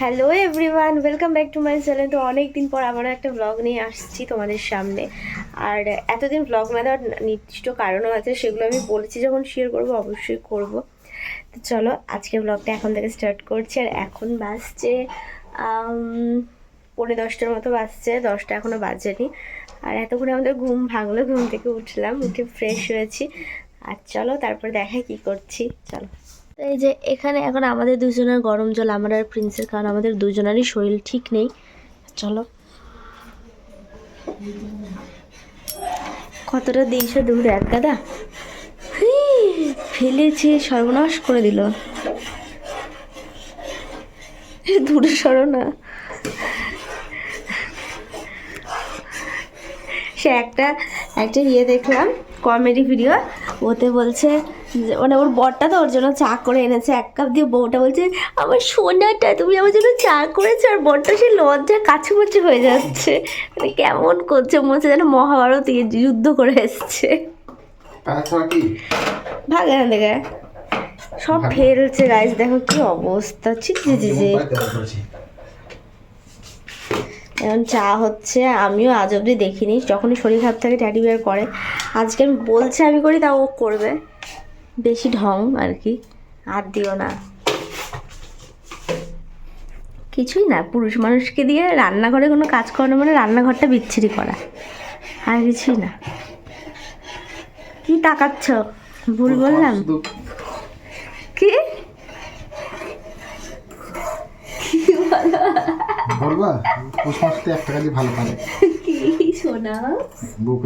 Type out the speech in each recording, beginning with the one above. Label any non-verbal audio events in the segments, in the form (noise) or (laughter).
Hello everyone welcome back to my channel তো অনেক দিন পর আবারও একটা ব্লগ নিয়ে আসছি তোমাদের সামনে। আর এতদিন ব্লগ না দেওয়ার নির্দিষ্ট কারণও আছে, সেগুলো আমি বলেছি, যখন শেয়ার করব অবশ্যই করব। তো চলো আজকে ব্লগটা এখন থেকে স্টার্ট করছি। আর এখন বাজছে পৌনে দশটার মতো বাজছে। দশটা এখনও বাজেনি। আর এতক্ষণে আমাদের ঘুম ভাঙলো, ঘুম থেকে উঠলাম, উঠে ফ্রেশ হয়েছি। আর চলো, তারপর দেখাই কি করছি। চলো। এই যে এখানে এখন আমাদের দুজনের গরম জল, আমার আর প্রিন্সের, কারণ আমাদের দুজনেরই শরীর ঠিক নেই। চলো। কতটা দিয়েছে দুধ এক গাদা? ফেলেছে, সর্বনাশ করে দিল। দূরে সরো না। সে একটা একটা ইয়ে দেখলাম কমেডি ভিডিও ওতে বলছে মানে ওর বরটা তো ওর জন্য চা করে এনেছে। এক কাপ দিয়ে বউটা বলছে আমার সোনাটা তুমি আমার জন্য চা করেছ আর বরটা সে লজ্জা কাছুমাছু হয়ে যাচ্ছে। মানে কেমন করছে মনে হচ্ছে যেন মহাভারত যুদ্ধ করে এসছে। ভাগ এখান থেকে। সব ফেলছে গাইজ দেখো কি অবস্থা। ছি ছি ছি ছি। এখন চা হচ্ছে আমিও আজ অবধি দেখিনি। যখনই শরীর খারাপ থাকে ট্যাডি বিয়ার করে। আজকে আমি বলছি আমি করি তাও ও করবে। বেশি ঢং আর কি। আর দিও না। কিছুই না পুরুষ মানুষকে দিয়ে রান্নাঘরে কোনো কাজ করানো মানে রান্নাঘরটা বিচ্ছিরি করা। আর কিছুই না। কি তাকাচ্ছ? ভুল বললাম? কি? বলবা? পুষ মাসতে একটা কাজই ভালো পারে কি শোনা?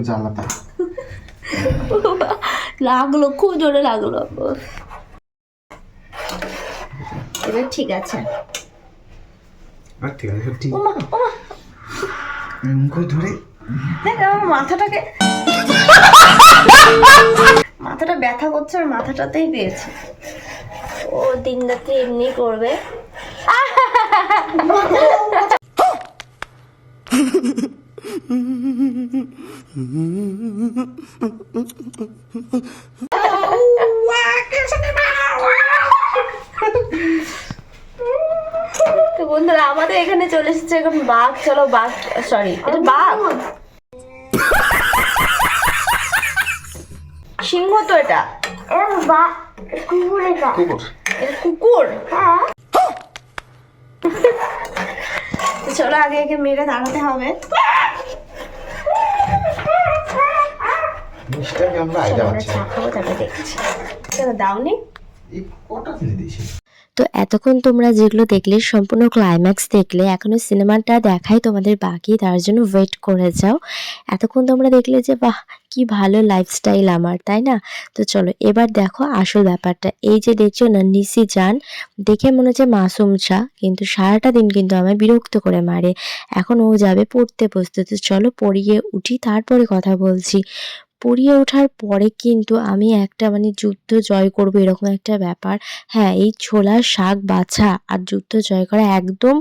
জ্বালাতা। (laughs) লাগল খুব জোরে লাগল। এবার ঠিক আছে। ঠিক আছে ঠিক। ওমা ওমা। মুখে ধরে। দেখ আমার মাথাটাকে মাথাটা ব্যথা করছে আর মাথাটাতেই পেয়েছে। ও দিন রাত্রি এমনি করবে। তো বন্ধুরা আমাদের এখানে চলে এসেছে এখন বাঘ। চলো বাঘ সরি এটা বাঘ। সিংহ তো এটা। কুকুর। এটা কুকুর? চলো আগে একে মেরে দাঁড়াতে হবে। মিষ্টাকে আমরা পাচ্ছি। চা খাব তারপরে দেখছি। কেন দাওনি। এই কটা কিনে দিয়েছি? তো এতক্ষণ তোমরা যেগুলো দেখলে সম্পূর্ণ ক্লাইম্যাক্স দেখলে এখনও সিনেমাটা দেখাই তোমাদের বাকি তার জন্য ওয়েট করে যাও। এতক্ষণ তোমরা দেখলে যে বাহ কি ভালো লাইফস্টাইল আমার তাই না? তো চলো এবার দেখো আসল ব্যাপারটা। এই যে দেখছ না নিসি যান দেখে মনে হচ্ছে মাসুম চা কিন্তু সারাটা দিন কিন্তু আমায় বিরক্ত করে মারে। এখন ও যাবে পড়তে বসতে। তো চলো পড়িয়ে উঠি তারপরে কথা বলছি। পড়িয়ে ওঠার পরে কিন্তু আমি একটা মানে যুদ্ধ জয় করব, এরকম একটা ব্যাপার। হ্যাঁ এই ছোলা শাক বাছা আর যুদ্ধ জয় করা একদম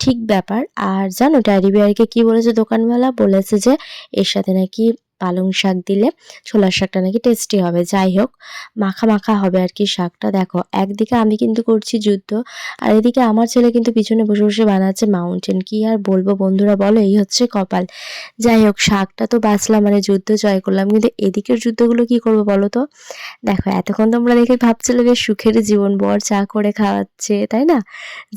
ঠিক ব্যাপার। আর জানো ট্যাডি বিয়ারকে কি বলেছে দোকানওয়ালা? বলেছে যে, এর সাথে নাকি পালং শাক দিলে ছোলার শাকটা নাকি টেস্টি হবে। যাই হোক, মাখা মাখা হবে আর কি শাকটা। দেখো, একদিকে আমি কিন্তু করছি যুদ্ধ, আর এদিকে আমার ছেলে কিন্তু পিছনে বসে বসে বানাচ্ছে মাউন্টেন কি আর বলব বন্ধুরা বলো, এই হচ্ছে কপাল। যাই হোক, শাকটা তো বাঁচলাম মানে যুদ্ধ জয় করলাম, কিন্তু এদিকের যুদ্ধগুলো কি করব বলো তো? দেখো, এতক্ষণ তোমরা দেখে ভাবছিলে বেশ সুখের জীবন, বর চা করে খাওয়াচ্ছে, তাই না?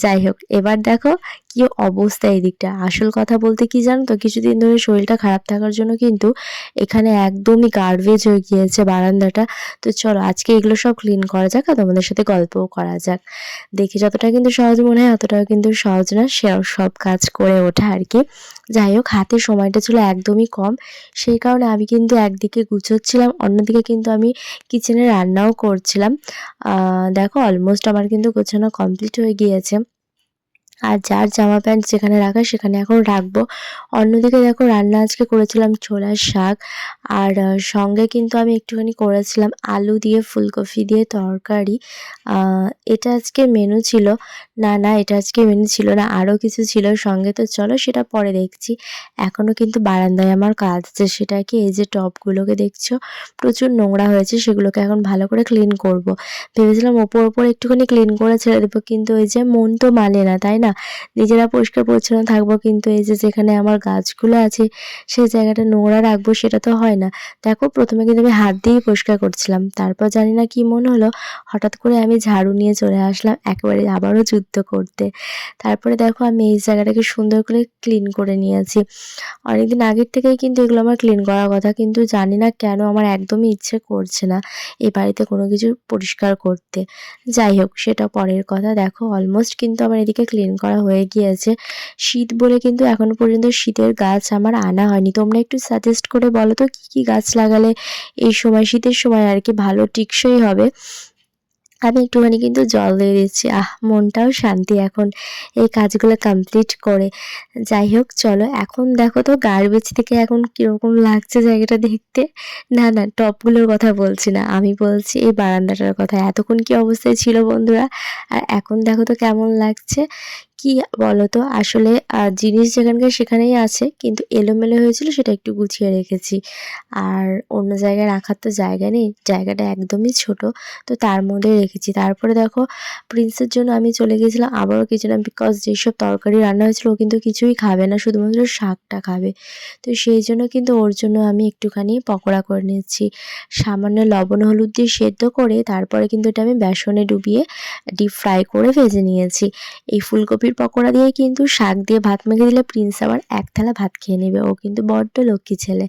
যাই হোক, এবার দেখো কি অবস্থা এই দিকটা আসল কথা বলতে কি জানো তো? কিছুদিন ধরে শরীরটা খারাপ থাকার জন্য কিন্তু এখানে একদমই গার্বেজ হয়ে গিয়েছে বারান্দাটা। তো চলো, আজকে এগুলো সব ক্লিন করা যাক আর তোমাদের সাথে গল্পও করা যাক। দেখে যতটা কিন্তু সহজ মনে হয়, অতটাও কিন্তু সহজ না। সে সব কাজ করে ওঠা আর কি। যাই হোক, হাতে সময়টা ছিল একদমই কম। সেই কারণে আমি কিন্তু একদিকে গুছোচ্ছিলাম, অন্যদিকে কিন্তু আমি কিচেনে রান্নাও করছিলাম। দেখো অলমোস্ট আমার কিন্তু গোছানো কমপ্লিট হয়ে গিয়েছে। আর যার জামা প্যান্ট যেখানে রাখা সেখানে এখন রাখব। অন্যদিকে দেখো রান্না আজকে করেছিলাম ছোলার শাক। আর সঙ্গে কিন্তু আমি একটুখানি করেছিলাম আলু দিয়ে, ফুলকপি দিয়ে তরকারি। এটা আজকে মেনু ছিল। না না, এটা আজকে মেনু ছিল না আরও কিছু ছিল সঙ্গে। তো চলো সেটা পরে দেখছি। এখনও কিন্তু বারান্দায় আমার কাজ আছে সেটা কি এই যে টবগুলোকে দেখছ, প্রচুর নোংরা হয়েছে, সেগুলোকে এখন ভালো করে ক্লিন করব। ভেবেছিলাম ওপর ওপর একটুখানি ক্লিন করে ছেড়ে দেবো, কিন্তু ওই যে মন তো মানে না, তাই না? নিজেরা পরিষ্কার পরিচ্ছন্ন থাকব, কিন্তু এই যে যেখানে আমার গাছগুলো আছে, সেই জায়গাটা নোংরা রাখব সেটা তো হয় না। দেখো, প্রথমে কিন্তু আমি হাত দিয়েই পরিষ্কার করছিলাম। তারপর জানি না কি মনে হলো, হঠাৎ করে আমি ঝাড়ু নিয়ে চলে আসলাম একেবারে আবারও যুদ্ধ করতে। তারপরে দেখো, আমি এই জায়গাটাকে সুন্দর করে ক্লিন করে নিয়েছি। অনেকদিন আগের থেকেই কিন্তু এগুলো আমার ক্লিন করার কথা, কিন্তু জানি না কেন আমার একদমই ইচ্ছে করছে না এই বাড়িতে কোনো কিছু পরিষ্কার করতে। যাই হোক, সেটা পরের কথা। দেখো অলমোস্ট কিন্তু আমার এদিকে ক্লিন করা হয়ে গিয়েছে। শীত বলে কিন্তু এখনও পর্যন্ত শীতের গাছ আমার আনা হয়নি। তোমরা একটু সাজেস্ট করে বলো তো, কী কী গাছ লাগালে এই সময়, শীতের সময় আর কি ভালো টিকসই হবে? আমি একটুখানি কিন্তু জল দিয়ে দিচ্ছি। আহ, মনটাও শান্তি এখন এই কাজগুলো কমপ্লিট করে। যাই হোক, চলো এখন দেখো তো গার্বেজ থেকে এখন কীরকম লাগছে জায়গাটা দেখতে। না না, টপগুলোর কথা বলছি না। আমি বলছি এই বারান্দাটার কথা। এতক্ষণ কি অবস্থায় ছিল বন্ধুরা? আর এখন দেখো তো কেমন লাগছে। কি বলো তো আসলে জিনিস যেখানকার সেখানেই আছে, কিন্তু এলোমেলো হয়েছিল সেটা একটু গুছিয়ে রেখেছি। আর অন্য জায়গায় রাখার তো জায়গা নেই, জায়গাটা একদমই ছোট, তো তার মধ্যে রেখেছি। তারপরে দেখো প্রিন্সের জন্য আমি চলে গিয়েছিলাম আবারও কিছু না বিকজ যেসব তরকারি রান্না হয়েছিল ও কিন্তু কিছুই খাবে না, শুধুমাত্র শাকটা খাবে। তো সেই জন্য কিন্তু ওর জন্য আমি একটুখানি পকোড়া করে নিচ্ছি। সামান্য লবণ, হলুদ দিয়ে সেদ্ধ করে তারপরে কিন্তু এটা আমি বেসনে ডুবিয়ে ডিপ ফ্রাই করে ভেজে নিয়েছি। এই ফুলকপির পকোড়া দিয়ে কিন্তু শাক দিয়ে ভাত মেখে দিলে প্রিন্স আবার এক থালা ভাত খেয়ে নেবে। ও কিন্তু বড্ড লক্ষ্মী ছেলে।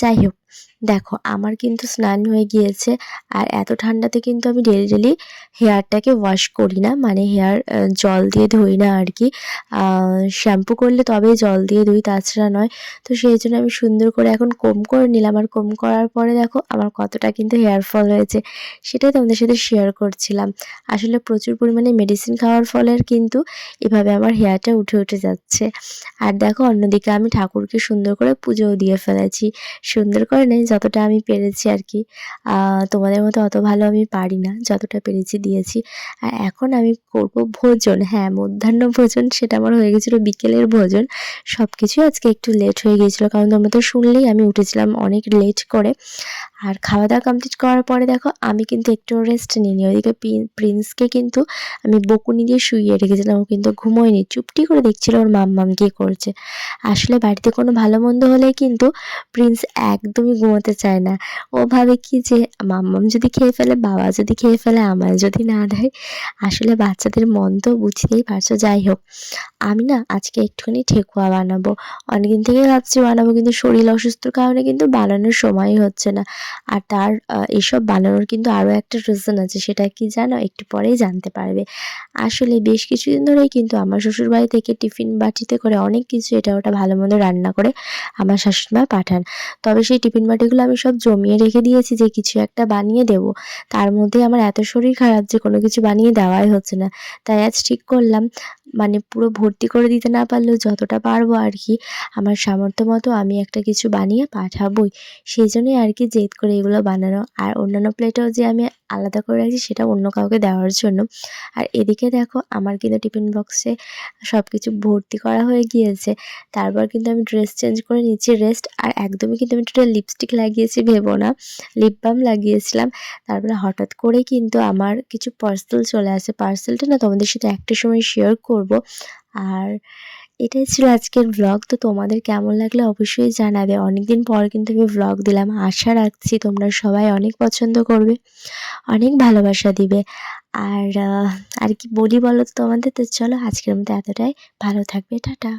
যাই হোক দেখো, আমার কিন্তু স্নান হয়ে গিয়েছে আর এত ঠান্ডাতে কিন্তু আমি ডেলি ডেলি হেয়ারটাকে ওয়াশ করি না। মানে হেয়ার জল দিয়ে ধুই না আর কি। শ্যাম্পু করলে তবেই জল দিয়ে ধুই, তাছাড়া নয়। তো সেই জন্য আমি সুন্দর করে এখন কম করে নিলাম। আর কম করার পরে দেখো, আমার কতটা কিন্তু হেয়ার ফল হয়েছে সেটাই তোমাদের সাথে শেয়ার করছিলাম। আসলে প্রচুর পরিমাণে মেডিসিন খাওয়ার ফলে কিন্তু এভাবে আমার হেয়ারটা উঠে উঠে যাচ্ছে। আর দেখো, অন্যদিকে আমি ঠাকুরকে সুন্দর করে পুজোও দিয়ে ফেলেছি। সুন্দর করে নেই, যতটা আমি পেরেছি আর কি তোমাদের মতো অত ভালো আমি পারি না, যতটা পেরেছি দিয়েছি। আর এখন আমি করব ভোজন। হ্যাঁ মধ্যাহ্ন ভোজন, সেটা আমার হয়ে গেছিল বিকেলের ভোজন। সব কিছুই আজকে একটু লেট হয়ে গিয়েছিল, কারণ তোমরা তো শুনলেই আমি উঠেছিলাম অনেক লেট করে। আর খাওয়া দাওয়া কমপ্লিট করার পরে দেখো, আমি কিন্তু একটু রেস্ট নিইনি। ওইদিকে প্রিন্সকে কিন্তু আমি বকুনি দিয়ে শুইয়ে রেখেছিলাম। ও কিন্তু ঘুমোয়নি। চুপটি করে দেখছিল ওর মাম্মাম কী করছে। আসলে বাড়িতে কোনো ভালো মন্দ হলে কিন্তু প্রিন্স একদমই ঘুমোতে চায় না। ও ভাবে কি যে, মাম্মাম যদি খেয়ে ফেলে, বাবা যদি খেয়ে ফেলে, আমায় যদি না দেয়। আসলে বাচ্চাদের মন তো বুঝতেই পারছ। যাই হোক, আমি না আজকে একটুখানি ঠেকুয়া বানাবো। অনেকদিন থেকে ভাবছি বানাবো, কিন্তু শরীর অসুস্থর কারণে কিন্তু বানানোর সময়ই হচ্ছে না। আর তার এসব বানানোর কিন্তু আরও একটা রিজন আছে, সেটা কি জানো? একটু পরেই জানতে পারবে। আসলে বেশ কিছুদিন ধরেই কিন্তু আমার শ্বশুরবাড়ি থেকে টিফিন বাটিতে করে অনেক কিছু এটা ওটা ভালো মন্দ রান্না করে আমার শাশুড়িমা পাঠান। তবে সেই টিফিন বাটিগুলো আমি সব জমিয়ে রেখে দিয়েছি যে কিছু একটা বানিয়ে দেবো। তার মধ্যে আমার এত শরীর খারাপ যে কোনো কিছু বানিয়ে দেওয়াই হচ্ছে না। তাই আজ ঠিক করলাম। মানে পুরো ভর্তি করে দিতে না পারলেও যতটা পারব আর কি, আমার সামর্থ্য মতো আমি একটা কিছু বানিয়ে পাঠাবোই। সেই জন্যই আর কি জেদ করে এগুলো বানানো। আর অন্যান্য প্লেটেও যে আমি আলাদা করে রাখছি সেটা অন্য কাউকে দেওয়ার জন্য। আর এদিকে দেখো আমার কিন্তু টিফিন বক্সে সব কিছু ভর্তি করা হয়ে গিয়েছে। তারপর কিন্তু আমি ড্রেস চেঞ্জ করে নিচ্ছি রেস্ট আর একদমই কিন্তু আমি টোটাল লিপস্টিক লাগিয়েছি, ভেবো না। লিপ বাম লাগিয়েছিলাম। তারপরে হঠাৎ করেই কিন্তু আমার কিছু পার্সেল চলে আসে। পার্সেলটা না তোমাদের সাথে একটা সময় শেয়ার করব। আর এটাই ছিল আজকের ব্লগ তো তোমাদের কেমন লাগলে অবশ্যই জানাবে। অনেকদিন পর কিন্তু আমি ব্লগ দিলাম। আশা রাখছি তোমরা সবাই অনেক পছন্দ করবে, অনেক ভালোবাসা দিবে। আর আর কি বলি বলো তো তোমাদের? তো চলো আজকের মতো এতটাই। ভালো থাকবে। টাটা।